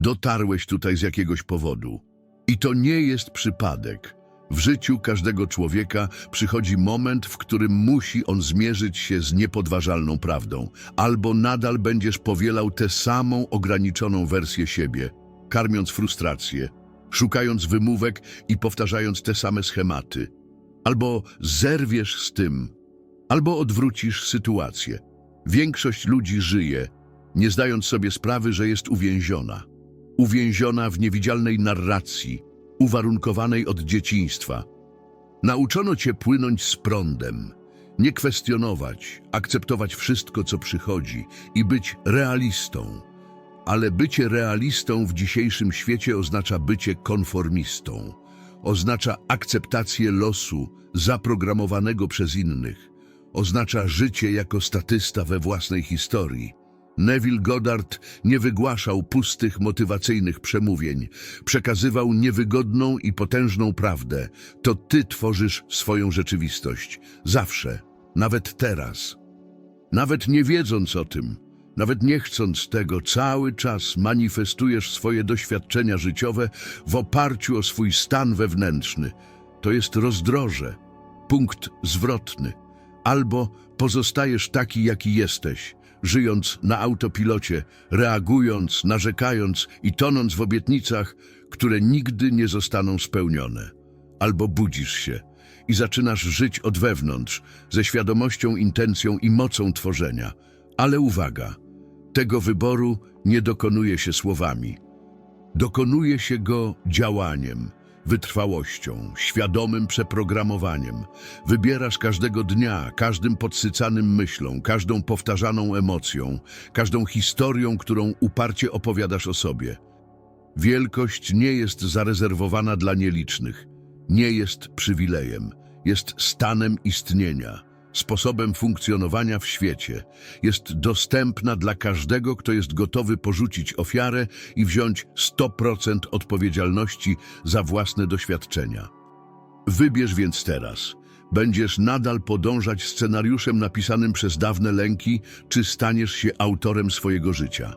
Dotarłeś tutaj z jakiegoś powodu. I to nie jest przypadek. W życiu każdego człowieka przychodzi moment, w którym musi on zmierzyć się z niepodważalną prawdą, albo nadal będziesz powielał tę samą ograniczoną wersję siebie, karmiąc frustrację, szukając wymówek i powtarzając te same schematy. Albo zerwiesz z tym, albo odwrócisz sytuację. Większość ludzi żyje, nie zdając sobie sprawy, że jest uwięziona. Uwięziona w niewidzialnej narracji, uwarunkowanej od dzieciństwa. Nauczono cię płynąć z prądem, nie kwestionować, akceptować wszystko, co przychodzi i być realistą. Ale bycie realistą w dzisiejszym świecie oznacza bycie konformistą. Oznacza akceptację losu zaprogramowanego przez innych. Oznacza życie jako statysta we własnej historii. Neville Goddard nie wygłaszał pustych, motywacyjnych przemówień. Przekazywał niewygodną i potężną prawdę. To ty tworzysz swoją rzeczywistość. Zawsze. Nawet teraz. Nawet nie wiedząc o tym, nawet nie chcąc tego, cały czas manifestujesz swoje doświadczenia życiowe w oparciu o swój stan wewnętrzny. To jest rozdroże, punkt zwrotny. Albo pozostajesz taki, jaki jesteś, żyjąc na autopilocie, reagując, narzekając i tonąc w obietnicach, które nigdy nie zostaną spełnione. Albo budzisz się i zaczynasz żyć od wewnątrz, ze świadomością, intencją i mocą tworzenia. Ale uwaga, tego wyboru nie dokonuje się słowami. Dokonuje się go działaniem, wytrwałością, świadomym przeprogramowaniem. Wybierasz każdego dnia, każdym podsycanym myślą, każdą powtarzaną emocją, każdą historią, którą uparcie opowiadasz o sobie. Wielkość nie jest zarezerwowana dla nielicznych, nie jest przywilejem, jest stanem istnienia, sposobem funkcjonowania w świecie. Jest dostępna dla każdego, kto jest gotowy porzucić ofiarę i wziąć 100% odpowiedzialności za własne doświadczenia. Wybierz więc teraz. Będziesz nadal podążać scenariuszem napisanym przez dawne lęki, czy staniesz się autorem swojego życia.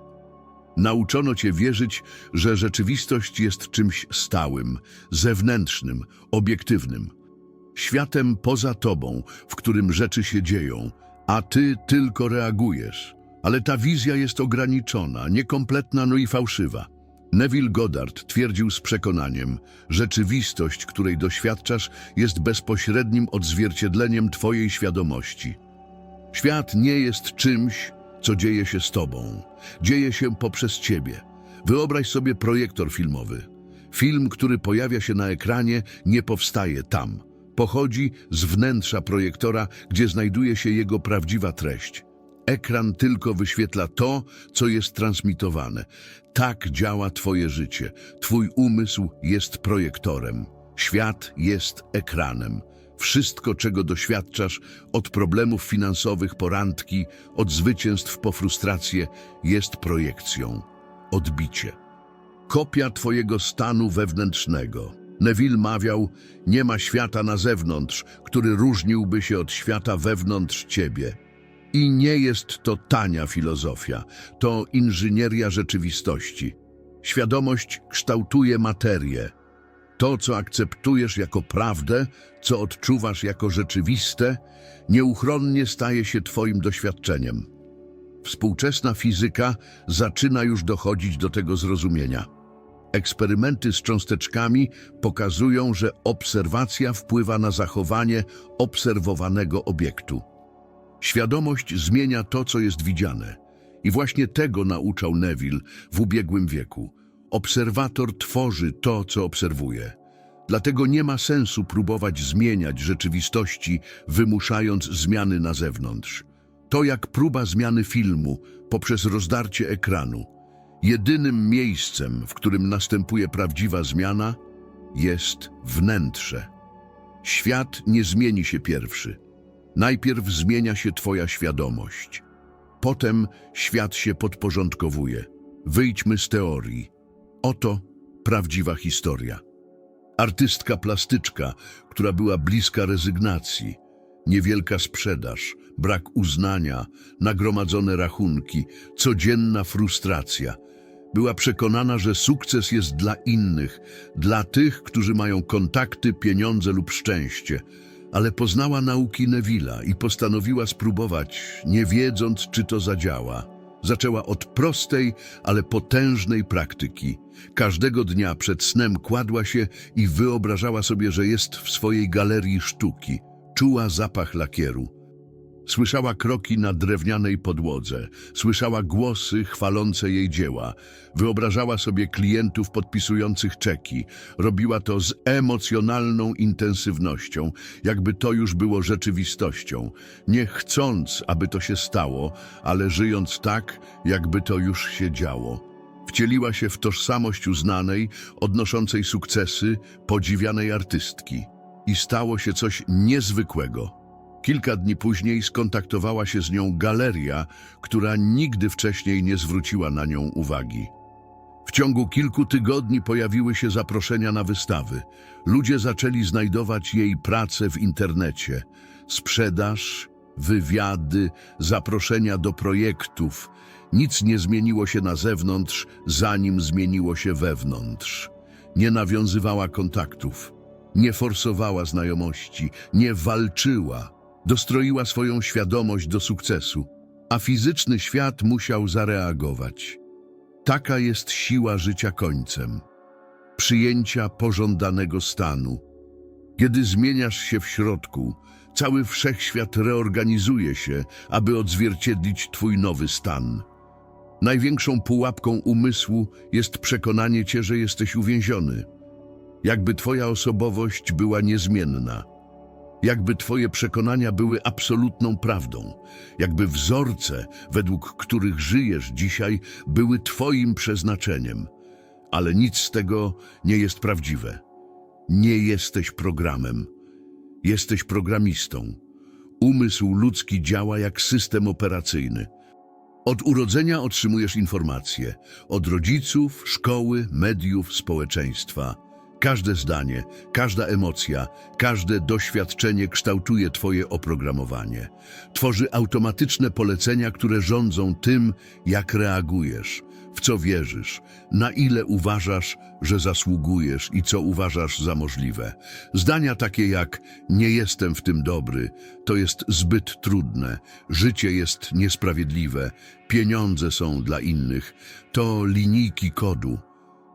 Nauczono cię wierzyć, że rzeczywistość jest czymś stałym, zewnętrznym, obiektywnym. Światem poza tobą, w którym rzeczy się dzieją, a ty tylko reagujesz. Ale ta wizja jest ograniczona, niekompletna, no i fałszywa. Neville Goddard twierdził z przekonaniem, rzeczywistość, której doświadczasz, jest bezpośrednim odzwierciedleniem twojej świadomości. Świat nie jest czymś, co dzieje się z tobą. Dzieje się poprzez ciebie. Wyobraź sobie projektor filmowy. Film, który pojawia się na ekranie, nie powstaje tam. Pochodzi z wnętrza projektora, gdzie znajduje się jego prawdziwa treść. Ekran tylko wyświetla to, co jest transmitowane. Tak działa Twoje życie. Twój umysł jest projektorem. Świat jest ekranem. Wszystko, czego doświadczasz, od problemów finansowych po randki, od zwycięstw po frustrację, jest projekcją. Odbicie. Kopia Twojego stanu wewnętrznego. Neville mawiał, nie ma świata na zewnątrz, który różniłby się od świata wewnątrz Ciebie. I nie jest to tania filozofia, to inżynieria rzeczywistości. Świadomość kształtuje materię. To, co akceptujesz jako prawdę, co odczuwasz jako rzeczywiste, nieuchronnie staje się Twoim doświadczeniem. Współczesna fizyka zaczyna już dochodzić do tego zrozumienia. Eksperymenty z cząsteczkami pokazują, że obserwacja wpływa na zachowanie obserwowanego obiektu. Świadomość zmienia to, co jest widziane. I właśnie tego nauczał Neville w ubiegłym wieku. Obserwator tworzy to, co obserwuje. Dlatego nie ma sensu próbować zmieniać rzeczywistości, wymuszając zmiany na zewnątrz. To jak próba zmiany filmu poprzez rozdarcie ekranu. Jedynym miejscem, w którym następuje prawdziwa zmiana, jest wnętrze. Świat nie zmieni się pierwszy. Najpierw zmienia się Twoja świadomość. Potem świat się podporządkowuje. Wyjdźmy z teorii. Oto prawdziwa historia. Artystka plastyczka, która była bliska rezygnacji. Niewielka sprzedaż, brak uznania, nagromadzone rachunki, codzienna frustracja. Była przekonana, że sukces jest dla innych, dla tych, którzy mają kontakty, pieniądze lub szczęście. Ale poznała nauki Neville'a i postanowiła spróbować, nie wiedząc, czy to zadziała. Zaczęła od prostej, ale potężnej praktyki. Każdego dnia przed snem kładła się i wyobrażała sobie, że jest w swojej galerii sztuki. Czuła zapach lakieru. Słyszała kroki na drewnianej podłodze, słyszała głosy chwalące jej dzieła, wyobrażała sobie klientów podpisujących czeki, robiła to z emocjonalną intensywnością, jakby to już było rzeczywistością, nie chcąc, aby to się stało, ale żyjąc tak, jakby to już się działo. Wcieliła się w tożsamość uznanej, odnoszącej sukcesy, podziwianej artystki. I stało się coś niezwykłego. Kilka dni później skontaktowała się z nią galeria, która nigdy wcześniej nie zwróciła na nią uwagi. W ciągu kilku tygodni pojawiły się zaproszenia na wystawy. Ludzie zaczęli znajdować jej pracę w internecie. Sprzedaż, wywiady, zaproszenia do projektów. Nic nie zmieniło się na zewnątrz, zanim zmieniło się wewnątrz. Nie nawiązywała kontaktów, nie forsowała znajomości, nie walczyła. Dostroiła swoją świadomość do sukcesu, a fizyczny świat musiał zareagować. Taka jest siła życia końcem. Przyjęcia pożądanego stanu. Kiedy zmieniasz się w środku, cały wszechświat reorganizuje się, aby odzwierciedlić twój nowy stan. Największą pułapką umysłu jest przekonanie cię, że jesteś uwięziony. Jakby twoja osobowość była niezmienna. Jakby twoje przekonania były absolutną prawdą. Jakby wzorce, według których żyjesz dzisiaj, były twoim przeznaczeniem. Ale nic z tego nie jest prawdziwe. Nie jesteś programem. Jesteś programistą. Umysł ludzki działa jak system operacyjny. Od urodzenia otrzymujesz informacje od rodziców, szkoły, mediów, społeczeństwa. Każde zdanie, każda emocja, każde doświadczenie kształtuje Twoje oprogramowanie. Tworzy automatyczne polecenia, które rządzą tym, jak reagujesz, w co wierzysz, na ile uważasz, że zasługujesz i co uważasz za możliwe. Zdania takie jak nie jestem w tym dobry, to jest zbyt trudne, życie jest niesprawiedliwe, pieniądze są dla innych, to linijki kodu,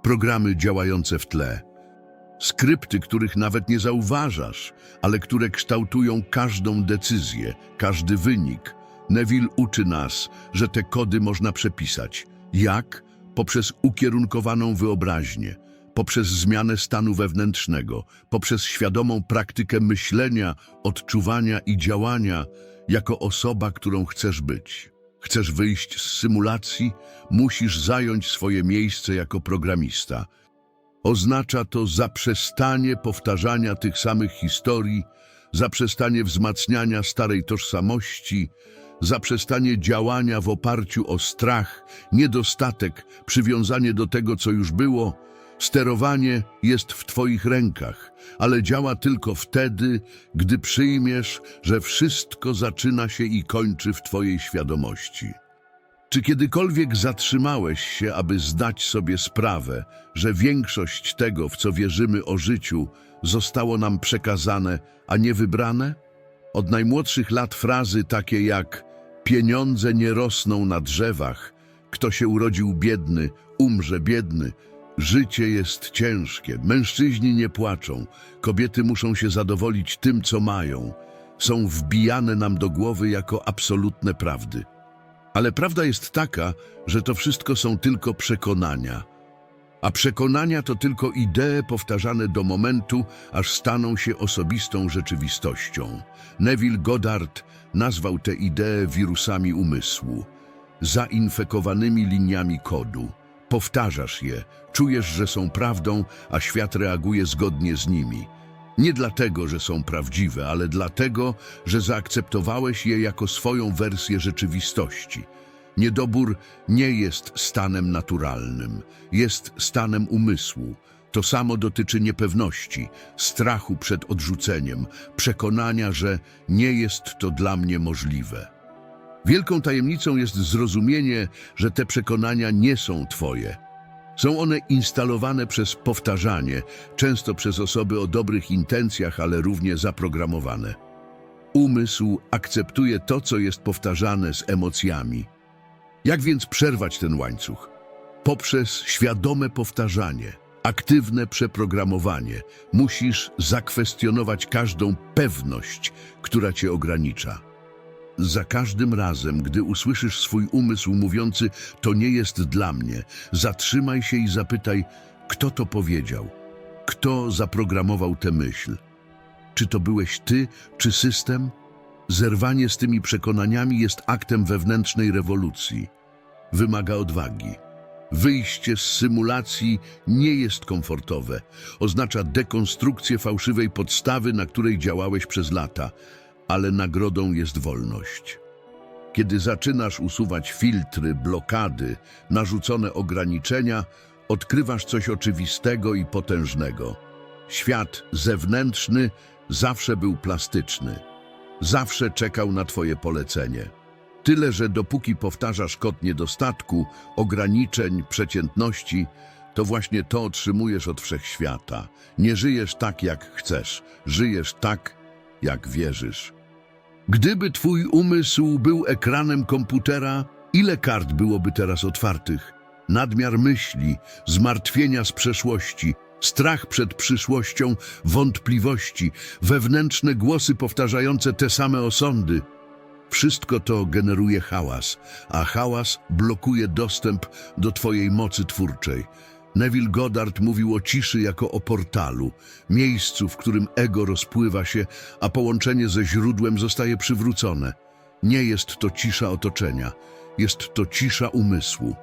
programy działające w tle. Skrypty, których nawet nie zauważasz, ale które kształtują każdą decyzję, każdy wynik. Neville uczy nas, że te kody można przepisać. Jak? Poprzez ukierunkowaną wyobraźnię, poprzez zmianę stanu wewnętrznego, poprzez świadomą praktykę myślenia, odczuwania i działania jako osoba, którą chcesz być. Chcesz wyjść z symulacji? Musisz zająć swoje miejsce jako programista. Oznacza to zaprzestanie powtarzania tych samych historii, zaprzestanie wzmacniania starej tożsamości, zaprzestanie działania w oparciu o strach, niedostatek, przywiązanie do tego, co już było. Sterowanie jest w Twoich rękach, ale działa tylko wtedy, gdy przyjmiesz, że wszystko zaczyna się i kończy w Twojej świadomości. Czy kiedykolwiek zatrzymałeś się, aby zdać sobie sprawę, że większość tego, w co wierzymy o życiu, zostało nam przekazane, a nie wybrane? Od najmłodszych lat frazy takie jak pieniądze nie rosną na drzewach, kto się urodził biedny, umrze biedny, życie jest ciężkie, mężczyźni nie płaczą, kobiety muszą się zadowolić tym, co mają, są wbijane nam do głowy jako absolutne prawdy. Ale prawda jest taka, że to wszystko są tylko przekonania. A przekonania to tylko idee powtarzane do momentu, aż staną się osobistą rzeczywistością. Neville Goddard nazwał te idee wirusami umysłu, zainfekowanymi liniami kodu. Powtarzasz je, czujesz, że są prawdą, a świat reaguje zgodnie z nimi. Nie dlatego, że są prawdziwe, ale dlatego, że zaakceptowałeś je jako swoją wersję rzeczywistości. Niedobór nie jest stanem naturalnym, jest stanem umysłu. To samo dotyczy niepewności, strachu przed odrzuceniem, przekonania, że nie jest to dla mnie możliwe. Wielką tajemnicą jest zrozumienie, że te przekonania nie są Twoje. Są one instalowane przez powtarzanie, często przez osoby o dobrych intencjach, ale równie zaprogramowane. Umysł akceptuje to, co jest powtarzane z emocjami. Jak więc przerwać ten łańcuch? Poprzez świadome powtarzanie, aktywne przeprogramowanie, musisz zakwestionować każdą pewność, która cię ogranicza. Za każdym razem, gdy usłyszysz swój umysł mówiący, to nie jest dla mnie, zatrzymaj się i zapytaj, kto to powiedział, kto zaprogramował tę myśl. Czy to byłeś ty, czy system? Zerwanie z tymi przekonaniami jest aktem wewnętrznej rewolucji. Wymaga odwagi. Wyjście z symulacji nie jest komfortowe. Oznacza dekonstrukcję fałszywej podstawy, na której działałeś przez lata, ale nagrodą jest wolność. Kiedy zaczynasz usuwać filtry, blokady, narzucone ograniczenia, odkrywasz coś oczywistego i potężnego. Świat zewnętrzny zawsze był plastyczny. Zawsze czekał na twoje polecenie. Tyle, że dopóki powtarzasz kod niedostatku, ograniczeń, przeciętności, to właśnie to otrzymujesz od wszechświata. Nie żyjesz tak, jak chcesz, żyjesz tak, jak wierzysz. Gdyby twój umysł był ekranem komputera, ile kart byłoby teraz otwartych? Nadmiar myśli, zmartwienia z przeszłości, strach przed przyszłością, wątpliwości, wewnętrzne głosy powtarzające te same osądy. Wszystko to generuje hałas, a hałas blokuje dostęp do twojej mocy twórczej. Neville Goddard mówił o ciszy jako o portalu, miejscu, w którym ego rozpływa się, a połączenie ze źródłem zostaje przywrócone. Nie jest to cisza otoczenia, jest to cisza umysłu.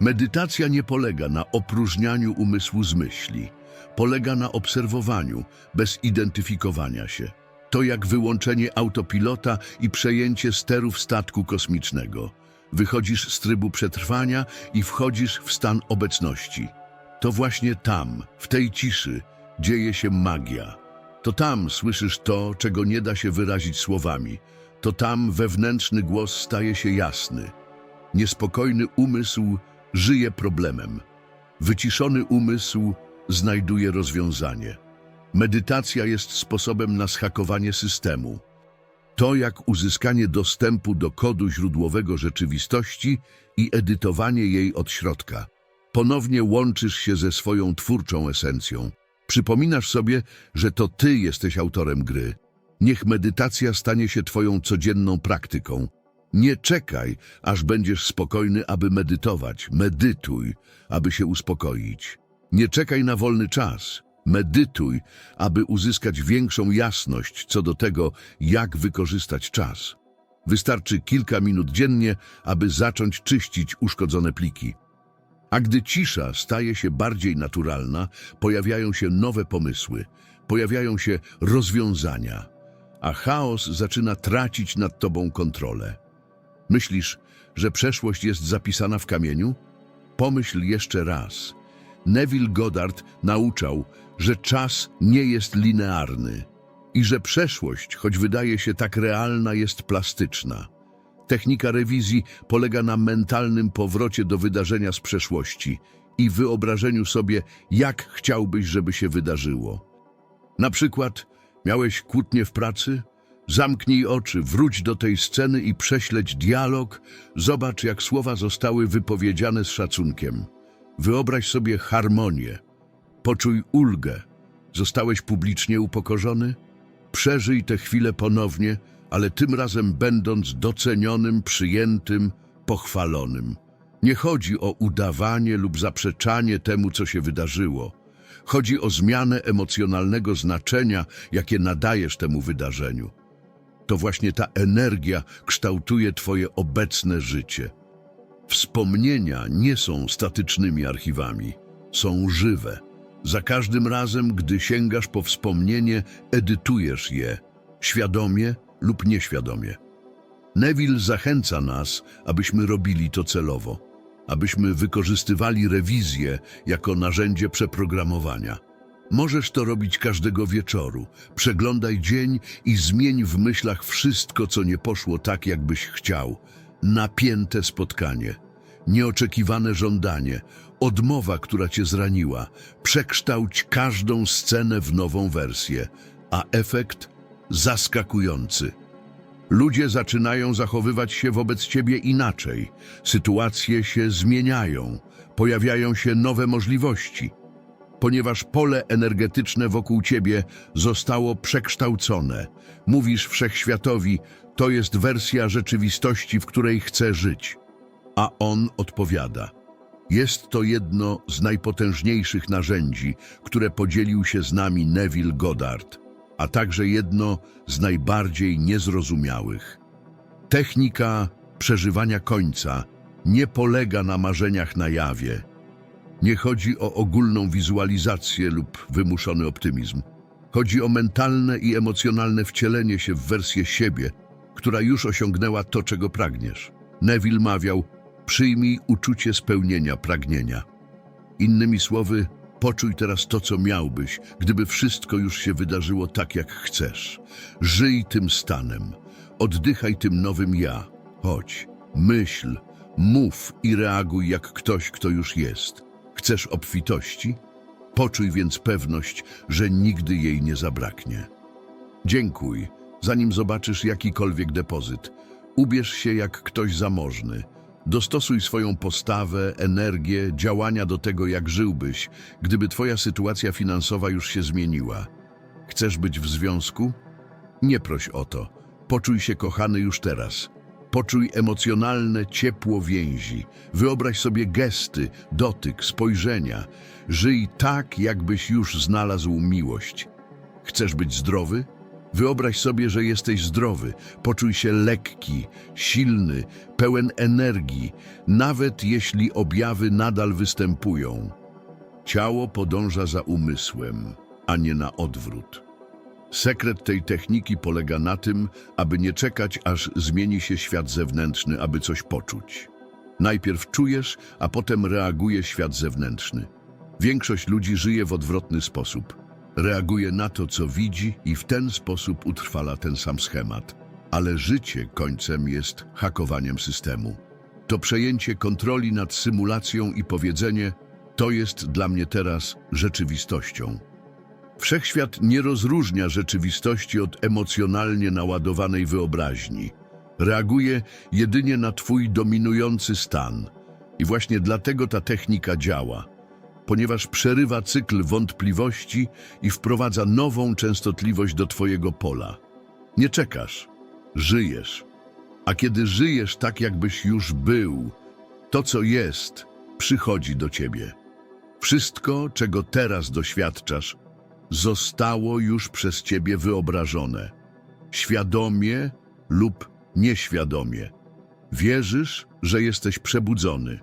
Medytacja nie polega na opróżnianiu umysłu z myśli. Polega na obserwowaniu, bez identyfikowania się. To jak wyłączenie autopilota i przejęcie sterów statku kosmicznego. Wychodzisz z trybu przetrwania i wchodzisz w stan obecności. To właśnie tam, w tej ciszy, dzieje się magia. To tam słyszysz to, czego nie da się wyrazić słowami. To tam wewnętrzny głos staje się jasny. Niespokojny umysł żyje problemem. Wyciszony umysł znajduje rozwiązanie. Medytacja jest sposobem na schakowanie systemu. To jak uzyskanie dostępu do kodu źródłowego rzeczywistości i edytowanie jej od środka. Ponownie łączysz się ze swoją twórczą esencją. Przypominasz sobie, że to ty jesteś autorem gry. Niech medytacja stanie się twoją codzienną praktyką. Nie czekaj, aż będziesz spokojny, aby medytować. Medytuj, aby się uspokoić. Nie czekaj na wolny czas. Medytuj, aby uzyskać większą jasność co do tego, jak wykorzystać czas. Wystarczy kilka minut dziennie, aby zacząć czyścić uszkodzone pliki. A gdy cisza staje się bardziej naturalna, pojawiają się nowe pomysły, pojawiają się rozwiązania, a chaos zaczyna tracić nad tobą kontrolę. Myślisz, że przeszłość jest zapisana w kamieniu? Pomyśl jeszcze raz. Neville Goddard nauczał, że czas nie jest linearny i że przeszłość, choć wydaje się tak realna, jest plastyczna. Technika rewizji polega na mentalnym powrocie do wydarzenia z przeszłości i wyobrażeniu sobie, jak chciałbyś, żeby się wydarzyło. Na przykład, miałeś kłótnię w pracy? Zamknij oczy, wróć do tej sceny i prześledź dialog. Zobacz, jak słowa zostały wypowiedziane z szacunkiem. Wyobraź sobie harmonię. Poczuj ulgę. Zostałeś publicznie upokorzony? Przeżyj tę chwilę ponownie, ale tym razem będąc docenionym, przyjętym, pochwalonym. Nie chodzi o udawanie lub zaprzeczanie temu, co się wydarzyło. Chodzi o zmianę emocjonalnego znaczenia, jakie nadajesz temu wydarzeniu. To właśnie ta energia kształtuje Twoje obecne życie. Wspomnienia nie są statycznymi archiwami, są żywe. Za każdym razem, gdy sięgasz po wspomnienie, edytujesz je, świadomie lub nieświadomie. Neville zachęca nas, abyśmy robili to celowo, abyśmy wykorzystywali rewizję jako narzędzie przeprogramowania. Możesz to robić każdego wieczoru. Przeglądaj dzień i zmień w myślach wszystko, co nie poszło tak, jakbyś chciał. Napięte spotkanie, nieoczekiwane żądanie, odmowa, która cię zraniła. Przekształć każdą scenę w nową wersję, a efekt zaskakujący. Ludzie zaczynają zachowywać się wobec ciebie inaczej. Sytuacje się zmieniają, pojawiają się nowe możliwości, ponieważ pole energetyczne wokół ciebie zostało przekształcone. Mówisz wszechświatowi, to jest wersja rzeczywistości, w której chcę żyć. A on odpowiada. Jest to jedno z najpotężniejszych narzędzi, które podzielił się z nami Neville Goddard, a także jedno z najbardziej niezrozumiałych. Technika przeżywania końca nie polega na marzeniach na jawie. Nie chodzi o ogólną wizualizację lub wymuszony optymizm. Chodzi o mentalne i emocjonalne wcielenie się w wersję siebie, która już osiągnęła to, czego pragniesz. Neville mawiał, przyjmij uczucie spełnienia pragnienia. Innymi słowy, poczuj teraz to, co miałbyś, gdyby wszystko już się wydarzyło tak, jak chcesz. Żyj tym stanem, oddychaj tym nowym ja. Chodź, myśl, mów i reaguj jak ktoś, kto już jest. Chcesz obfitości? Poczuj więc pewność, że nigdy jej nie zabraknie. Dziękuj, zanim zobaczysz jakikolwiek depozyt. Ubierz się jak ktoś zamożny. Dostosuj swoją postawę, energię, działania do tego, jak żyłbyś, gdyby twoja sytuacja finansowa już się zmieniła. Chcesz być w związku? Nie proś o to. Poczuj się kochany już teraz. Poczuj emocjonalne ciepło więzi. Wyobraź sobie gesty, dotyk, spojrzenia. Żyj tak, jakbyś już znalazł miłość. Chcesz być zdrowy? Wyobraź sobie, że jesteś zdrowy. Poczuj się lekki, silny, pełen energii, nawet jeśli objawy nadal występują. Ciało podąża za umysłem, a nie na odwrót. Sekret tej techniki polega na tym, aby nie czekać, aż zmieni się świat zewnętrzny, aby coś poczuć. Najpierw czujesz, a potem reaguje świat zewnętrzny. Większość ludzi żyje w odwrotny sposób. Reaguje na to, co widzi i w ten sposób utrwala ten sam schemat. Ale życie końcem jest hakowaniem systemu. To przejęcie kontroli nad symulacją i powiedzenie to jest dla mnie teraz rzeczywistością. Wszechświat nie rozróżnia rzeczywistości od emocjonalnie naładowanej wyobraźni. Reaguje jedynie na Twój dominujący stan. I właśnie dlatego ta technika działa, ponieważ przerywa cykl wątpliwości i wprowadza nową częstotliwość do Twojego pola. Nie czekasz, żyjesz. A kiedy żyjesz tak, jakbyś już był, to co jest, przychodzi do Ciebie. Wszystko, czego teraz doświadczasz, zostało już przez ciebie wyobrażone, świadomie lub nieświadomie. Wierzysz, że jesteś przebudzony,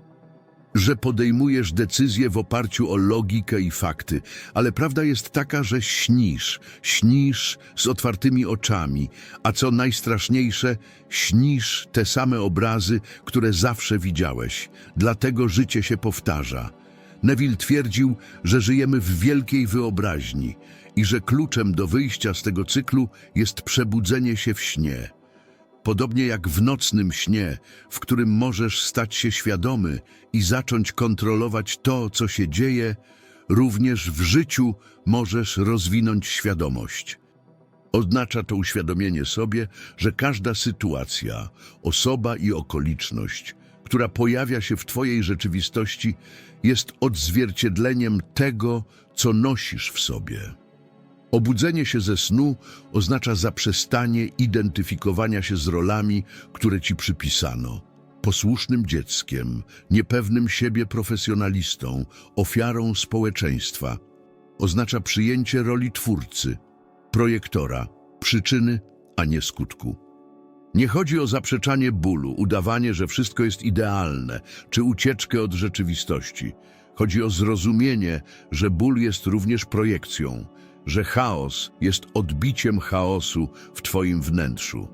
że podejmujesz decyzje w oparciu o logikę i fakty, ale prawda jest taka, że śnisz, śnisz z otwartymi oczami, a co najstraszniejsze, śnisz te same obrazy, które zawsze widziałeś. Dlatego życie się powtarza. Neville twierdził, że żyjemy w wielkiej wyobraźni i że kluczem do wyjścia z tego cyklu jest przebudzenie się w śnie. Podobnie jak w nocnym śnie, w którym możesz stać się świadomy i zacząć kontrolować to, co się dzieje, również w życiu możesz rozwinąć świadomość. Oznacza to uświadomienie sobie, że każda sytuacja, osoba i okoliczność, która pojawia się w Twojej rzeczywistości, jest odzwierciedleniem tego, co nosisz w sobie. Obudzenie się ze snu oznacza zaprzestanie identyfikowania się z rolami, które ci przypisano. Posłusznym dzieckiem, niepewnym siebie profesjonalistą, ofiarą społeczeństwa. Oznacza przyjęcie roli twórcy, projektora, przyczyny, a nie skutku. Nie chodzi o zaprzeczanie bólu, udawanie, że wszystko jest idealne, czy ucieczkę od rzeczywistości. Chodzi o zrozumienie, że ból jest również projekcją, że chaos jest odbiciem chaosu w Twoim wnętrzu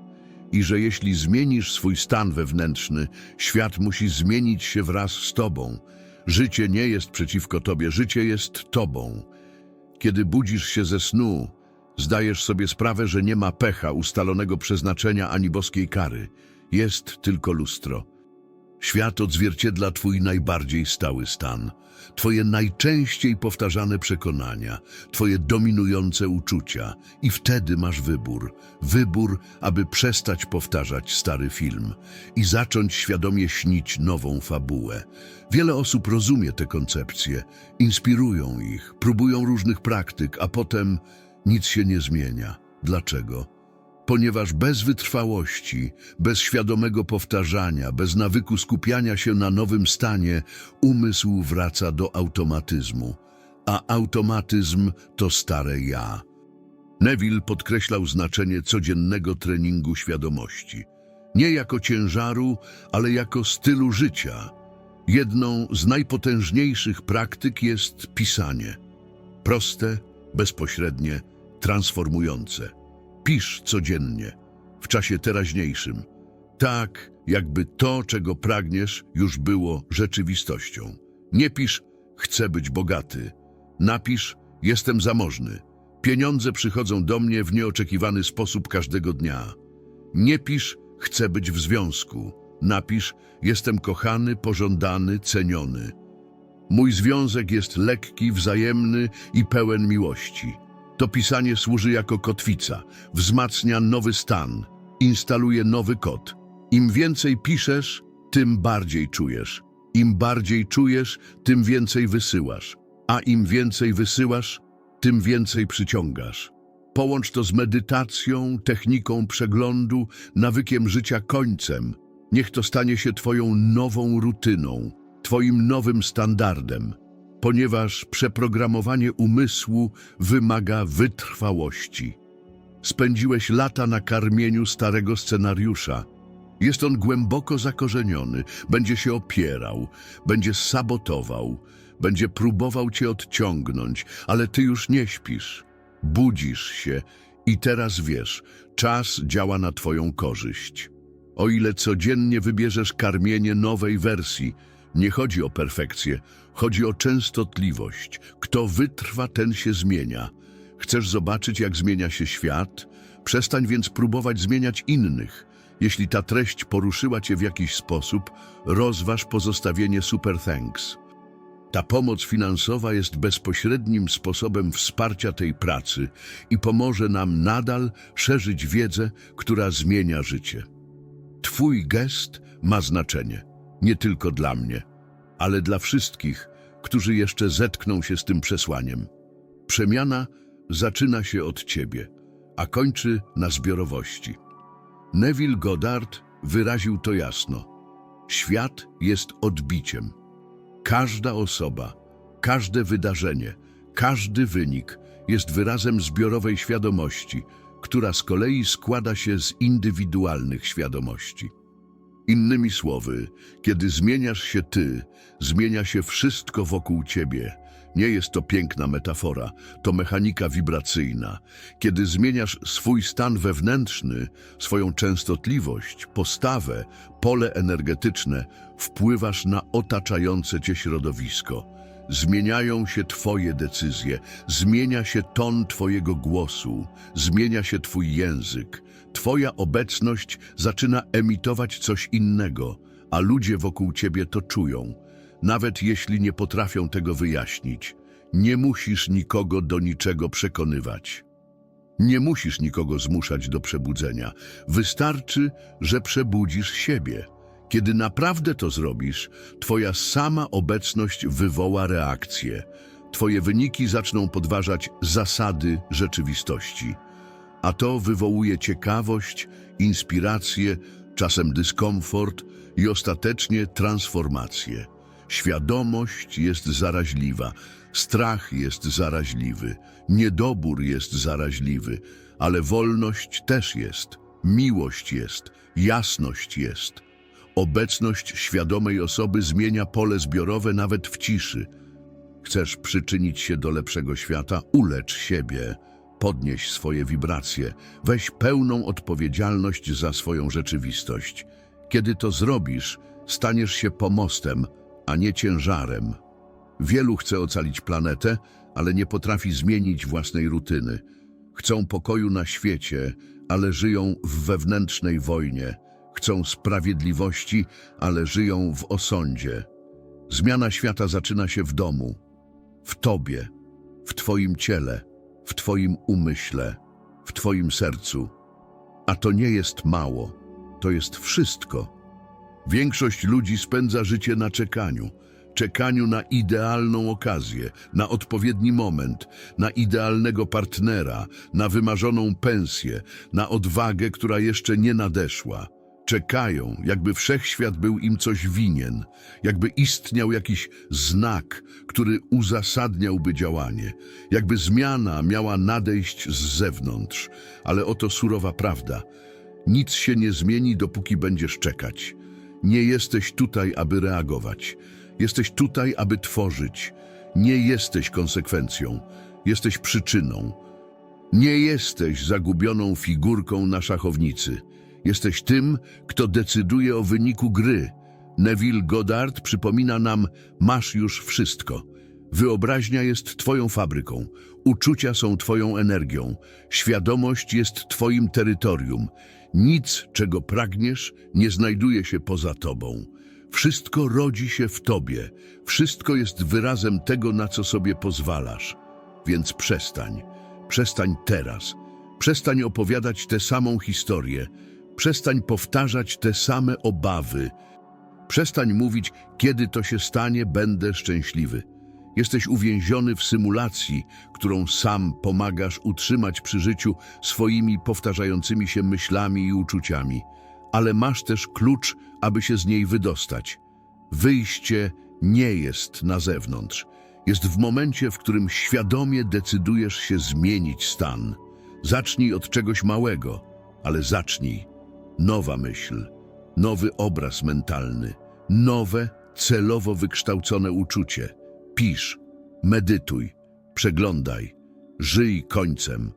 i że jeśli zmienisz swój stan wewnętrzny, świat musi zmienić się wraz z Tobą. Życie nie jest przeciwko Tobie, życie jest Tobą. Kiedy budzisz się ze snu, zdajesz sobie sprawę, że nie ma pecha, ustalonego przeznaczenia ani boskiej kary. Jest tylko lustro. Świat odzwierciedla Twój najbardziej stały stan, Twoje najczęściej powtarzane przekonania, Twoje dominujące uczucia i wtedy masz wybór. Wybór, aby przestać powtarzać stary film i zacząć świadomie śnić nową fabułę. Wiele osób rozumie te koncepcje, inspirują ich, próbują różnych praktyk, a potem nic się nie zmienia. Dlaczego? Ponieważ bez wytrwałości, bez świadomego powtarzania, bez nawyku skupiania się na nowym stanie, umysł wraca do automatyzmu, a automatyzm to stare ja. Neville podkreślał znaczenie codziennego treningu świadomości. Nie jako ciężaru, ale jako stylu życia. Jedną z najpotężniejszych praktyk jest pisanie. Proste, bezpośrednie, transformujące. Pisz codziennie, w czasie teraźniejszym, tak jakby to, czego pragniesz, już było rzeczywistością. Nie pisz, chcę być bogaty. Napisz, jestem zamożny. Pieniądze przychodzą do mnie w nieoczekiwany sposób każdego dnia. Nie pisz, chcę być w związku. Napisz, jestem kochany, pożądany, ceniony. Mój związek jest lekki, wzajemny i pełen miłości. To pisanie służy jako kotwica, wzmacnia nowy stan, instaluje nowy kod. Im więcej piszesz, tym bardziej czujesz. Im bardziej czujesz, tym więcej wysyłasz. A im więcej wysyłasz, tym więcej przyciągasz. Połącz to z medytacją, techniką przeglądu, nawykiem życia końcem. Niech to stanie się Twoją nową rutyną, Twoim nowym standardem ponieważ przeprogramowanie umysłu wymaga wytrwałości. Spędziłeś lata na karmieniu starego scenariusza. Jest on głęboko zakorzeniony, będzie się opierał, będzie sabotował, będzie próbował cię odciągnąć, ale ty już nie śpisz. Budzisz się i teraz wiesz, czas działa na twoją korzyść. O ile codziennie wybierzesz karmienie nowej wersji, nie chodzi o perfekcję, chodzi o częstotliwość. Kto wytrwa, ten się zmienia. Chcesz zobaczyć, jak zmienia się świat? Przestań więc próbować zmieniać innych. Jeśli ta treść poruszyła cię w jakiś sposób, rozważ pozostawienie super thanks. Ta pomoc finansowa jest bezpośrednim sposobem wsparcia tej pracy i pomoże nam nadal szerzyć wiedzę, która zmienia życie. Twój gest ma znaczenie nie tylko dla mnie, ale dla wszystkich, którzy jeszcze zetkną się z tym przesłaniem. Przemiana zaczyna się od ciebie, a kończy na zbiorowości. Neville Goddard wyraził to jasno. Świat jest odbiciem. Każda osoba, każde wydarzenie, każdy wynik jest wyrazem zbiorowej świadomości, która z kolei składa się z indywidualnych świadomości. Innymi słowy, kiedy zmieniasz się ty, zmienia się wszystko wokół ciebie. Nie jest to piękna metafora, to mechanika wibracyjna. Kiedy zmieniasz swój stan wewnętrzny, swoją częstotliwość, postawę, pole energetyczne, wpływasz na otaczające cię środowisko. Zmieniają się Twoje decyzje, zmienia się ton Twojego głosu, zmienia się Twój język. Twoja obecność zaczyna emitować coś innego, a ludzie wokół Ciebie to czują, nawet jeśli nie potrafią tego wyjaśnić. Nie musisz nikogo do niczego przekonywać. Nie musisz nikogo zmuszać do przebudzenia. Wystarczy, że przebudzisz siebie. Kiedy naprawdę to zrobisz, Twoja sama obecność wywoła reakcję. Twoje wyniki zaczną podważać zasady rzeczywistości. A to wywołuje ciekawość, inspirację, czasem dyskomfort i ostatecznie transformację. Świadomość jest zaraźliwa, strach jest zaraźliwy, niedobór jest zaraźliwy, ale wolność też jest, miłość jest, jasność jest. Obecność świadomej osoby zmienia pole zbiorowe nawet w ciszy. Chcesz przyczynić się do lepszego świata? Ulecz siebie. Podnieś swoje wibracje. Weź pełną odpowiedzialność za swoją rzeczywistość. Kiedy to zrobisz, staniesz się pomostem, a nie ciężarem. Wielu chce ocalić planetę, ale nie potrafi zmienić własnej rutyny. Chcą pokoju na świecie, ale żyją w wewnętrznej wojnie – chcą sprawiedliwości, ale żyją w osądzie. Zmiana świata zaczyna się w domu, w tobie, w twoim ciele, w twoim umyśle, w twoim sercu. A to nie jest mało, to jest wszystko. Większość ludzi spędza życie na czekaniu. Czekaniu na idealną okazję, na odpowiedni moment, na idealnego partnera, na wymarzoną pensję, na odwagę, która jeszcze nie nadeszła. Czekają, jakby wszechświat był im coś winien, jakby istniał jakiś znak, który uzasadniałby działanie, jakby zmiana miała nadejść z zewnątrz. Ale oto surowa prawda. Nic się nie zmieni, dopóki będziesz czekać. Nie jesteś tutaj, aby reagować. Jesteś tutaj, aby tworzyć. Nie jesteś konsekwencją. Jesteś przyczyną. Nie jesteś zagubioną figurką na szachownicy. Jesteś tym, kto decyduje o wyniku gry. Neville Goddard przypomina nam, masz już wszystko. Wyobraźnia jest twoją fabryką, uczucia są twoją energią, świadomość jest twoim terytorium. Nic, czego pragniesz, nie znajduje się poza tobą. Wszystko rodzi się w tobie, wszystko jest wyrazem tego, na co sobie pozwalasz. Więc przestań, przestań teraz, przestań opowiadać tę samą historię, przestań powtarzać te same obawy, przestań mówić, kiedy to się stanie, będę szczęśliwy. Jesteś uwięziony w symulacji, którą sam pomagasz utrzymać przy życiu swoimi powtarzającymi się myślami i uczuciami, ale masz też klucz, aby się z niej wydostać. Wyjście nie jest na zewnątrz. Jest w momencie, w którym świadomie decydujesz się zmienić stan. Zacznij od czegoś małego, ale zacznij. Nowa myśl, nowy obraz mentalny, nowe, celowo wykształcone uczucie. Pisz, medytuj, przeglądaj, żyj końcem.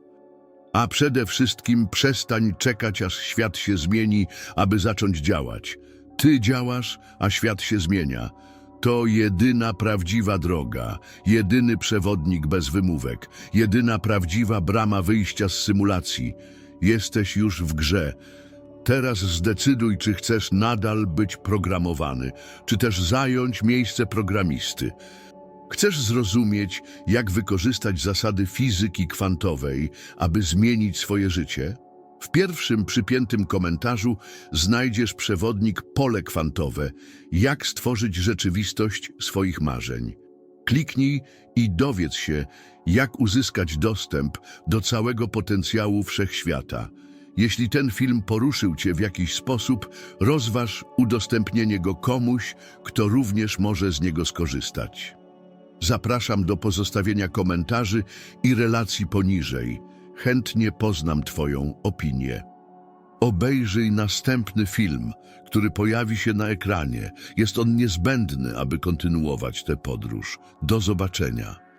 A przede wszystkim przestań czekać, aż świat się zmieni, aby zacząć działać. Ty działasz, a świat się zmienia. To jedyna prawdziwa droga, jedyny przewodnik bez wymówek, jedyna prawdziwa brama wyjścia z symulacji. Jesteś już w grze. Teraz zdecyduj, czy chcesz nadal być programowany, czy też zająć miejsce programisty. Chcesz zrozumieć, jak wykorzystać zasady fizyki kwantowej, aby zmienić swoje życie? W pierwszym przypiętym komentarzu znajdziesz przewodnik Pole kwantowe, jak stworzyć rzeczywistość swoich marzeń. Kliknij i dowiedz się, jak uzyskać dostęp do całego potencjału wszechświata. Jeśli ten film poruszył Cię w jakiś sposób, rozważ udostępnienie go komuś, kto również może z niego skorzystać. Zapraszam do pozostawienia komentarzy i relacji poniżej. Chętnie poznam Twoją opinię. Obejrzyj następny film, który pojawi się na ekranie. Jest on niezbędny, aby kontynuować tę podróż. Do zobaczenia.